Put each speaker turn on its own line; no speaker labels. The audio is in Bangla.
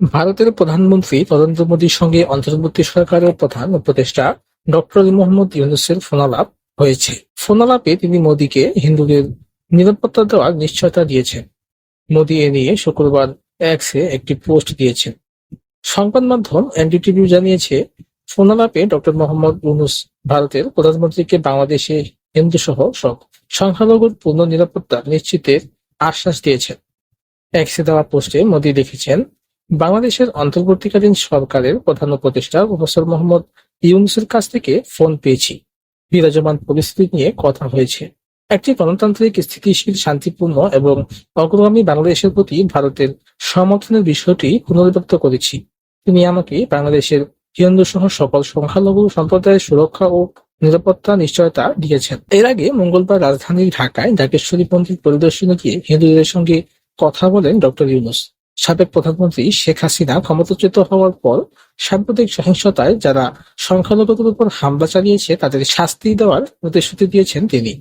ভারতের প্রধানমন্ত্রী নরেন্দ্র মোদীর সঙ্গে অন্তর্বর্তী সরকারের প্রধান উপদেষ্টা ডক্টর মোহাম্মদ ইউনুসের ফোনালাপ হয়েছে। ফোনালাপে তিনি মোদীকে হিন্দুদের নিরাপত্তা দেওয়ার নিশ্চয়তা দিয়েছেন। মোদী এ নিয়ে শুক্রবার এক্সে একটি পোস্ট দিয়েছেন। সংবাদ মাধ্যম এনডিটিভি জানিয়েছে, ফোনালাপে ডক্টর মোহাম্মদ ইউনুস ভারতের প্রধানমন্ত্রীকে বাংলাদেশে হিন্দু সহ সব সংখ্যালঘুর পূর্ণ নিরাপত্তা নিশ্চিতের আশ্বাস দিয়েছেন। এক্সে দেওয়া পোস্টে মোদী লিখেছেন বাংলাদেশের অন্তর্বর্তীকালীন সরকারের প্রধান উপদেষ্টা প্রফেসর মোহাম্মদ ইউনুসের কাছ থেকে ফোন পেয়েছি। বিরাজমান পরিস্থিতি নিয়ে কথা হয়েছে। একটি গণতান্ত্রিক, স্থিতিশীল, শান্তিপূর্ণ এবং অগ্রগামী বাংলাদেশের প্রতি ভারতের সমর্থনের বিষয়টি পুনর্ব্যক্ত করেছি। তিনি আমাকে বাংলাদেশের সহ সকল সংখ্যালঘু সম্প্রদায়ের সুরক্ষা ও নিরাপত্তা নিশ্চয়তা দিয়েছেন। এর আগে মঙ্গলবার রাজধানীর ঢাকায় ঢাকেশ্বরী মন্দির পরিদর্শনে গিয়ে হিন্দুদের সঙ্গে কথা বলেন ডক্টর ইউনুস। সাবেক প্রধানমন্ত্রী শেখ হাসিনা ক্ষমতাচ্যুত হওয়ার পর সাম্প্রতিক সহিংসতায় যারা সংখ্যালঘুদের উপর হামলা চালিয়েছে, তাদের শাস্তি দেওয়ার প্রতিশ্রুতি দিয়েছেন তিনি।